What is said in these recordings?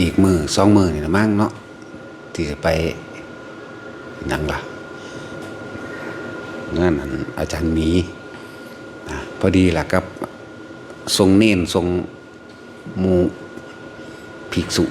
อีกมือสองมือนี่นะมั่งเนาะที่จะไปนังล่ะนั่นอันอาจารย์หมีนะพอดีล่ะกับทรงเน้นทรงมูภิกษุ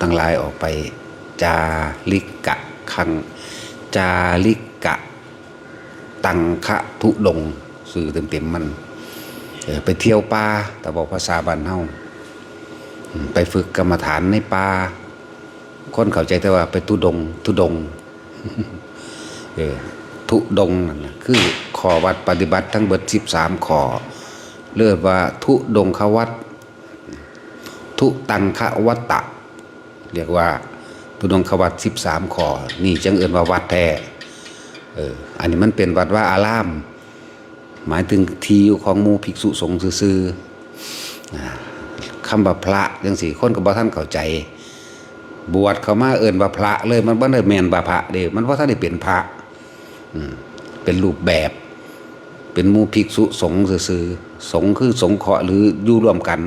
ตั้งหลายออกไป จาลิกะคัง จาลิกะ ตังคะทุดงสื่อเต็มๆมันไปเที่ยวป่าแต่บอกภาษาบ้านเฮา ไปฝึกกรรมฐานในป่าคนเข้าใจแต่ว่าไปทุดง ทุดง เออทุดงนั่นนะคือขอวัดปฏิบัติทั้งเบิดสิบสามขอเรียกว่าทุดงควัดทุตังคะวัตตะ เรียกว่า ทุดงควัดสิบสามขอ นี่จังเอินว่าวัดแท้เอออันนี้มันเป็นวัดว่าอาราม หมายถึงที่อยู่ของมูภิกษุสงฆ์ซื่อๆ คำว่าพระจังสี่คนกับบ่ท่านเข้าใจ บวชเข้ามาเอิ้นว่าพระ เลยมันบ่ได้แมนว่าพระเด้มันบ่ทันได้เป็นพระอืเป็นรูปแบบ เป็นมูภิกษุสงฆ์ซื่อสงฆ์คือสงเคราะห์หรืออยู่ร่วมกัน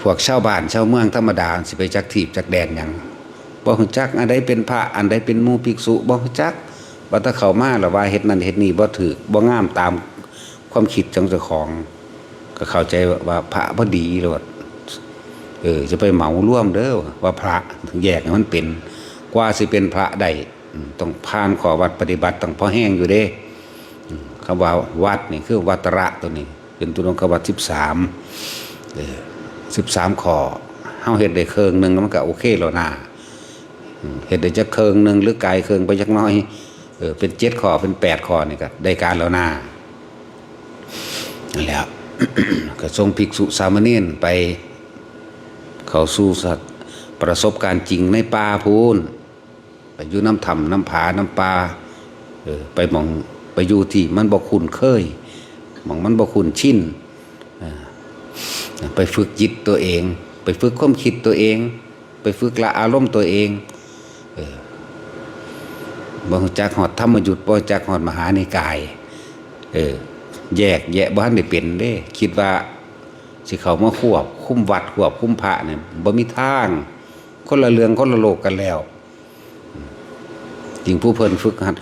พวกชาวบ้านชาวเมืองธรรมดาสิไปจักทีบจักแดนหยังบ่ฮู้จักอันใดเป็นพระอันใดเป็นมูภิกษุบ่ฮู้จักว่าถ้าเข้ามาแล้วว่าเฮ็ดนั่นเฮ็ดนี่บ่ถูกบ่งามตาม ความคิดของเจ้าของ ก็เข้าใจว่าพระบ่ดีโลดเออ จะไปเหมาร่วมเด้อว่าพระถึงแยกมันเป็น กว่าสิเป็นพระได้อืมต้องผ่านขอวัดปฏิบัติต้องพอแห้งอยู่เด้อคำว่าวัดนี่คือวัตระตัวนี้ เป็นตัวองค์วัด13เออ13ข้อเฮาเฮ็ดได้ครึ่งหนึงมันก็โอเคแล้วนะเห็ดได้จะเคิงหนึ่งหรือไกลเคิงไปจักน้อยเออเป็นเจ็ดคอเป็นแปดคอนี่ก็ได้การแล้วนา นั่นแหละก็ทรงภิกษุสามเณรไป เขาสู่สัตว์ประสบการณ์จริงในป่าพูนไปอยู่น้ำถ้ำน้ำผาน้ำปลาไปมองไปอยู่ที่มันบ่คุ้นเคยมองมันบ่คุ้นชินไปฝึกจิตตัวเอง ไปฝึกความคิดตัวเอง ไปฝึกละอารมณ์ตัวเองบ่รู้จักหอดธรรมยุทธ์บ่รู้จักหอดมหานิกาย เออ แยกแยะบ่ทันได้เป็นเด้ คิดว่าสิเขามาควบ คุ้มวัดควบคุ้มพระเนี่ยบ่มีทาง คนละเรื่องคนละโลกกันแล้วจริงผู้เพิ่นฝึกหัด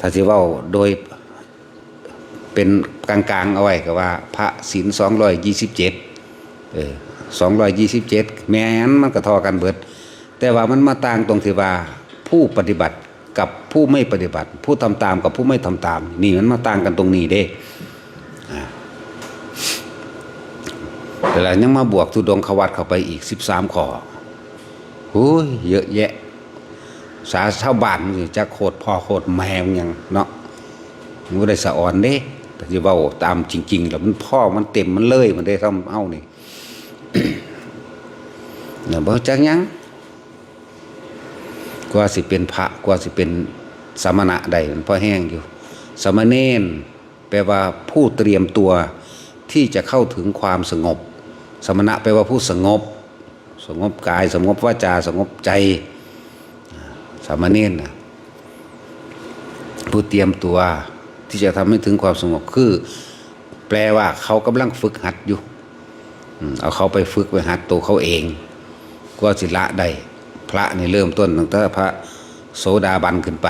ถ้าสิเว้าโดยเป็นกลางๆเอาไว้ก็ว่า พระศีล227เจ็ดสออ227แม้นมันก็ทอกันเบิด แต่ว่ามันมาต่างตรงที่ว่าผู้ปฏิบัติกับผู้ไม่ปฏิบัติ ผู้ทำตามกับผู้ไม่ทำตาม นี่มันมาต่างกันตรงนี้เด้อ่า แต่ละยังมาบวกทุดงควัดเข้าไปอีกสิบสามข้อโอ้ยเยอะแยะ สาชาวบ้านนี่จะโคตรพ่อโคตรแมวยังเนาะมันได้สะอ่อนเด้แต่ที่ว่าตามจริงๆแล้วมันพ่อมันเต็มมันเลยมันได้ทำเอานี่เนี่ยบ่จักยังกว่าสิเป็นพระกว่าสิเป็นสมณะใดมันพอแห้งอยู่สามเณรแปลว่าผู้เตรียมตัวที่จะเข้าถึงความสงบ สมณะแปลว่าผู้สงบ สงบกาย สงบวาจา สงบใจ สามเณรนะผู้เตรียมตัวที่จะทำให้ถึงความสงบคือ แปลว่าเขากำลังฝึกหัดอยู่เอาเขาไปฝึกไปหัดตัวเขาเองก็สิละได้พระนี่เริ่มต้นตั้งแต่พระโสดาบันขึ้นไป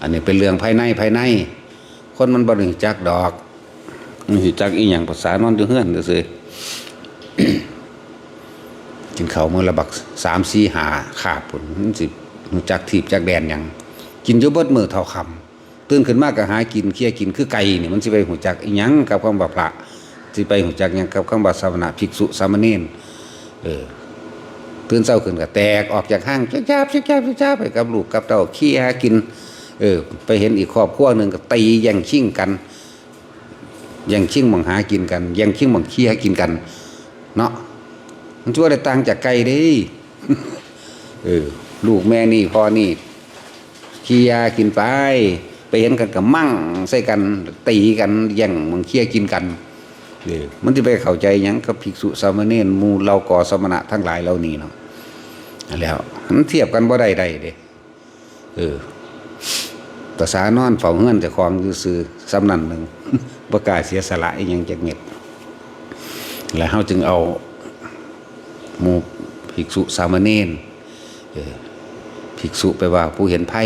อันนี้เป็นเรื่องภายในภายใน คนมันบรู้จักดอกมันจักอีหยังภาษานอนอยู่เฮือนซื่อ กินเขาวมื้อละบัก3 4 5ขาบพุ่นมันสิรู้จักทีบจักแดนหยังกินอยู่เบิดมือเท่าคำตื่นขึ้นมากก็หากินเคี่ยกินคือไก่เนี่ยมันสิไปรู้จักยังกับคำว่าพระสิไปรู้จักยังกับคำว่าสามณะภิกษุสามเณรเออตื่นเช้าขึ้นก็แตกออกจากห้างจ้าจ้าจ้าจ้าจ้าไปกับลูกกับเต้าขี้หากิน เออ ไปเห็นอีกครอบครัวหนึ่งก็ตีแย่งชิงกันแย่งชิงมังหากินกันแย่งชิงมังขี้หากินกัน เนาะมันช่วยได้ตังจากไก่เด้เออลูกแม่นี่พ่อนี่ขี้ยากินไป ไปเห็นกันกับมั่งใส่กันตีกันแย่งมังขี้กินกันเออมันจะไปเข้าใจยังกับภิกษุสามเณรมูเราก่อสมณะทั้งหลายเหล่านี้เนาะแล้วมันเทียบกันบ่ได้ใดเด้เออภาษานอนเฝ้าเฮือนจะคลองซื่อสำนันหนึ่งประกาศเสียสละอีหยังจักเม็ด แล้วเฮาจึงเอาหมู่ภิกษุสามเณรภิกษุแปว่าผู้เห็นไพ่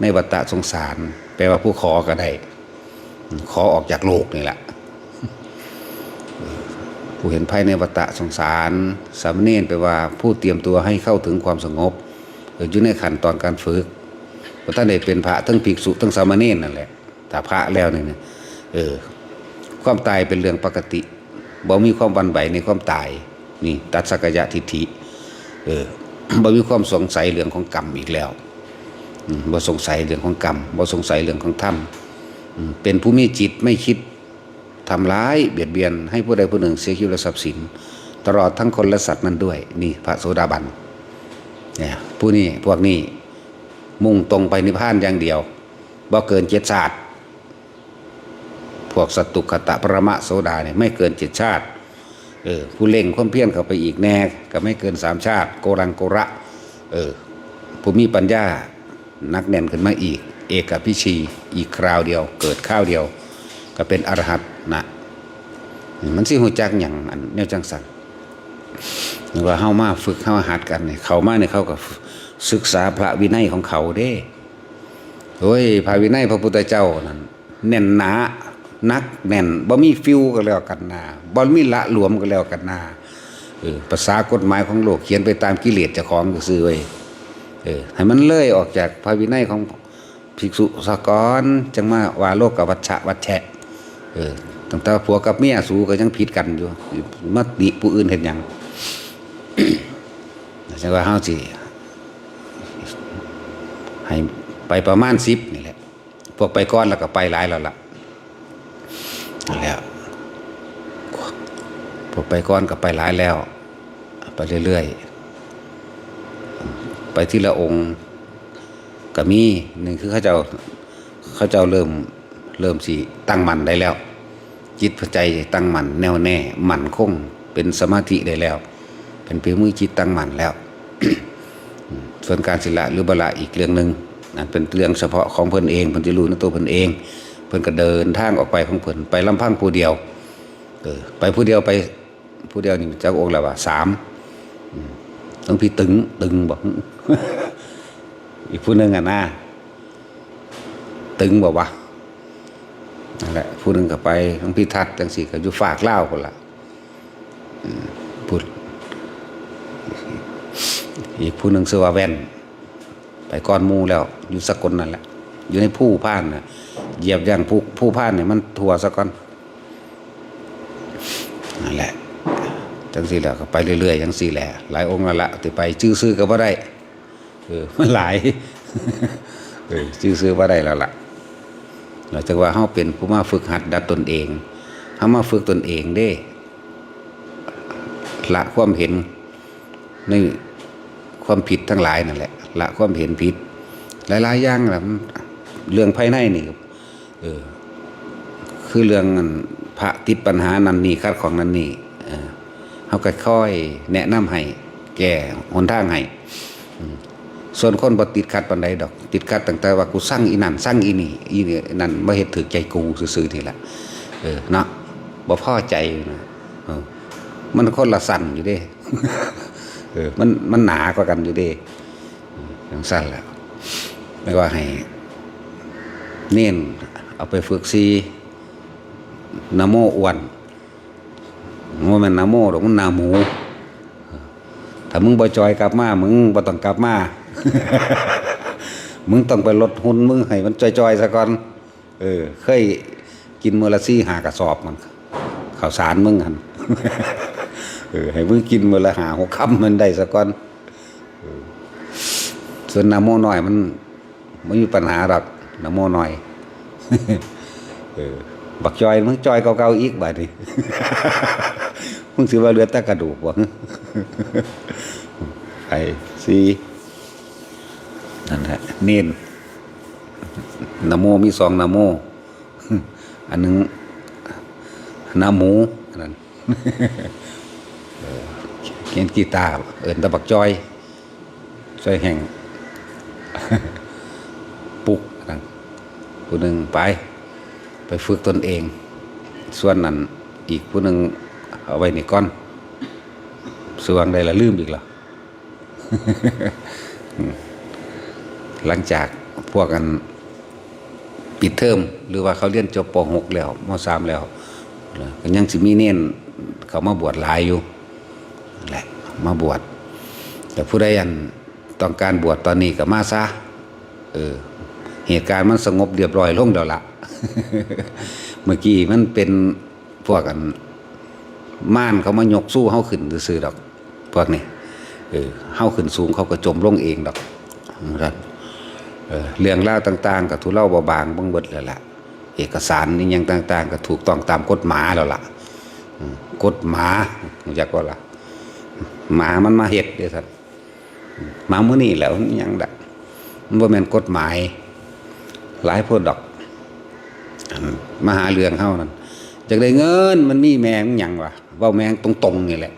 ในวัฏสงสาร แปลว่าผู้ขอก็ได้ ขอออกจากโลกนี่แหละผู้เห็นไพ่ในวัฏสงสาร สามเณรแปว่าผู้เตรียมตัวให้เข้าถึงความสงบอยู่ในขั้นตอนการฝึกเพราะท่านได้เป็นพระทั้งภิกษุทั้งสามเณรนั่นแหละถ้าพระแล้วเนี่ยเออความตายเป็นเรื่องปกติ บ่มีความหวันไหวในความตายนี่ตัดสักยะทิฏฐิเออบ่มีความสงสัยเรื่องของกรรมอีกแล้วบ่สงสัยเรื่องของกรรมบ่สงสัยเรื่องของธรรมอืมเป็นผู้มีจิตไม่คิดทำร้ายเบียดเบียนให้ผู้ใดผู้หนึ่งเสียชีวิตและทรัพย์สิน ตลอดทั้งคนและสัตว์นั้นด้วย นี่พระโสดาบันเนี่ยผู้นี้พวกนี้มุ่งตรงไปนิพพานอย่างเดียวบ่เกินเจ็ดศาสตร์ พวกสตตุคตะประมะโสดาเนี่ยไม่เกินเจ็ดชาติเออผู้เล่งความเพียรเข้าไปอีกแน่ก็ไม่เกินสามชาติ โกรังโกระเออผู้มีปัญญานักแน่นขึ้นมาอีก เอกพิชีอีกคราวเดียว เกิดข้าวเดียว ก็เป็นอรหัตนะมันสิหูจักอย่างอันแนวจังสันว่าเฮามาฝึกเฮาหัดกันเนี่ยเขามาเนี่ยเขาก็ศึกษาพระวินัยของเขาเด้โอ้ยพระวินัยพระพุทธเจ้านั่นแน่นหนา นักแน่นบ่มีฟิวก็แล้วกันนาบ่มีละหลวมก็แล้วกันนาเออภาษากฎหมายของโลกเขียนไปตามกิเลสเจ้าของซื่อไว้เออให้มันเลยออกจากพระวินัยของภิกษุสากรจังมาว่าโลกกับวัชชะวัชแะเออตั้งแต่ผัวกับเมียสู้ก็ยังผิดกันอยู่มาติผู้อื่นเห็นยังจังว่าเฮาสิให้ไปประมาณ10นี่แหละพวกไปก่อนแล้วก็ไปหลายแล้วล่ะนั่น แหล้วพวกไปก่อนก็ไปหลายแล้ว ไปเรื่อยๆ ไปที่ละองค์ก็มีหนึ่งคือเขาเจ้าเขาเจ้าเริ่มเริ่มสิตั้งมั่นได้แล้ว จิตใจตั้งมั่นแน่วแน่มั่นคงเป็นสมาธิได้แล้ว เป็นเพียงมือจิตตั้งมั่นแล้ว ส่วนการศิละหรือบละอีกเรื่องหนึ่งนั่นเป็นเรื่องเฉพาะของเพิ่นเองเพิ่นจะรู้ในตัวเพิ่นเอง พิ่นก็เดินทางออกไปของเพิ่นไปลำพังผู้เดียวเออไปผู้เดียวไปผู้เดียวนี่เจ้าองค์แล้วว่าสามต้องพี่ตึงตึงบอกอีกผู้หนึ่งอะนะตึงบอกว่านั่นแหละผู้หนึ่งก็ไปต้องพี่ทัดจังสี่ก็อยู่ฝากเล่าคนละพูดอีกผู้หนึ่งชื่อว่าแว่น ไปก้อนมูแล้ว อยู่สกลนั่นแหละ อยู่ในผู้พ่านนะ เหยียบย่างผู้ผู้พ่านเนี่ยมันทัวสะก่อนนั่นแหละจังสี่แหละก็ไปเรื่อยๆจังสี่แหละ หลายองค์ล้วละแต่ไปชื่อซื้อก็บ่ได้เออมันหลายเออชื่อซื้อบ่ได้แล้วล่ะเราจะว่าเฮาเป็นผู้มาฝึกหัดดัดตนเองเฮามาฝึกตนเองเด้ละความเห็นในความผิดทั้งหลายนั่นแหละละความเห็นผิด หลายๆอย่างแหละมันเรื่องภายในนี่ เออ คือเรื่องพระติดปัญหานั้นนี่คัดของนั้นนี่เออเขาก็ค่อยแนะนำให้ แก่หนทางให้ส่วนคนบ่ติดขัดปันใดดอก ติดขัดตั้งแต่ว่ากูสร้างอีนั่นสร้างอีนี่อีนี่นั่นบ่เฮ็ดถึกใจกูซื่อๆนี่แหละเออเนาะบ่พอใจนะมันคนละสั่นอยู่เด้เออมันมันหนากว่ากันอยู่เด้อย่างสั้นแหล้วไม่ว่าให้ เน้น เอาไปฝึกซีนโมอ้วนว่ามันนโมหรอกมันนาหมูถ้ามึงบ่จอยกลับมามึงบ่ต้องกลับมา มึงต้องไปลดหุ่นมึงให้มันจอยๆซะก่อนเออ เคยกินเมลซี่หากระสอบมันข้าวสารมึงหันเออให้มึงกินเมลหาหกคำมันได้ซะก่อนส่วนนาโมหน้อยมันไม่มีปัญหาหรอกนาโมหน้อย เออบักจอยมึงจอยเก่าๆอีกบาดนี้มึงสิว่าเลือแต่กระดูกบ่ไอ้สีนั่นแหละเน้นนโมมีสองนโมอันนึงนะหมูนนั้นเขียนกีตาร์เอินตะบักจอยจอยแห่งปุกนนั้น ผู้หนึ่งไป ไปฝึกตนเอง ส่วนนั้นอีกผู้หนึ่งเอาไว้ในก่อนสวงได้ละลืมอีกหรอหลังจากพวกกันปิดเทอมหรือว่าเขาเรียนจบป .6 แล้วม .3 แล้วก็ยังสิมีเน้นเขามาบวชหลายอยู่แหละมาบวชแต่ผู้ใดอันต้องการบวชตอนนี้ก็มาซะเออ เหตุการณ์มันสงบเรียบร้อยลงแล้วละเมื่อกี้มันเป็นพวกกันม่านเขามายกสู้เฮาขึ้นซื่อดอก พวกนี้เออเฮาขึ้นสูงเขาก็จมลงเองดอกนั่นเรื่องราต่าง ๆก็ทุเล่าเบาบางบิ่งเบิดแล้วล่ะ เอกสารนี่ยังต่าง ๆ ก็ถูกต้องตามกฎหมายแล้วล่ะกฎหมายรู้จักว่าล่ะหมามันมาเฮ็ดเด้อท่านหมามื้อนี้แล้วยังดักมันบ่แม่นกฎหมาย หลายพดดอกอันมาหาเรื่องเฮานั่นจากได้เงินมันมีแมงหยังวะว้าแมงตรงๆนี่แหละ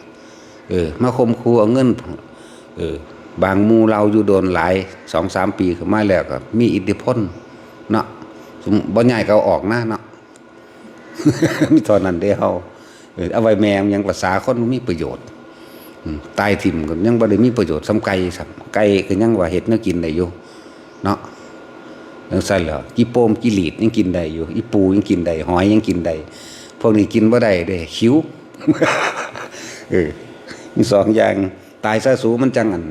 เออ มาคมครูเอาเงิน เออ บางมูเราอยู่โดนหลายสองสามปีขึ้นมาแล้วก็มีอิทธิพลเนาะสมบ่ใหญ่ก็เอาออกหน้าเนาะมีตอนนั้นเด้เฮาเออเอาไว้แมงยังภาษาคนมีประโยชน์ตายถิ่มก็ยังบ่ได้มีประโยชน์สำไก่ซ้ํไก่ก็ยังว่าเฮ็ดแนวกินได้อยู่เนาะ จังซั่นแหล้วกีโปมกีหลีดยังกินได้อยู่อีปูยังกินได้หอยยังกินได้พวกนี้กินบ่ได้เด้คิ้วเออมีสองอย่างตายซะสูมันจังอัน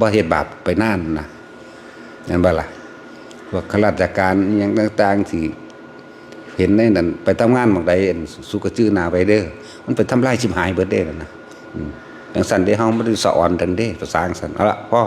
บ่เฮ็ดบาปไปนานนะนั่นบ่ล่ะพวกข้าราชการอิหยังต่างๆที่เห็นในนั้นไปทำงานบางใดอันสุกชื่อนาไปเด้อมันไปทำลายชิบหายเบิดเด้นั่นะอืมจังซั่นเด้เฮาบ่ได้สอนกันเด้ภาษาจังซั่นเอาละพ่อ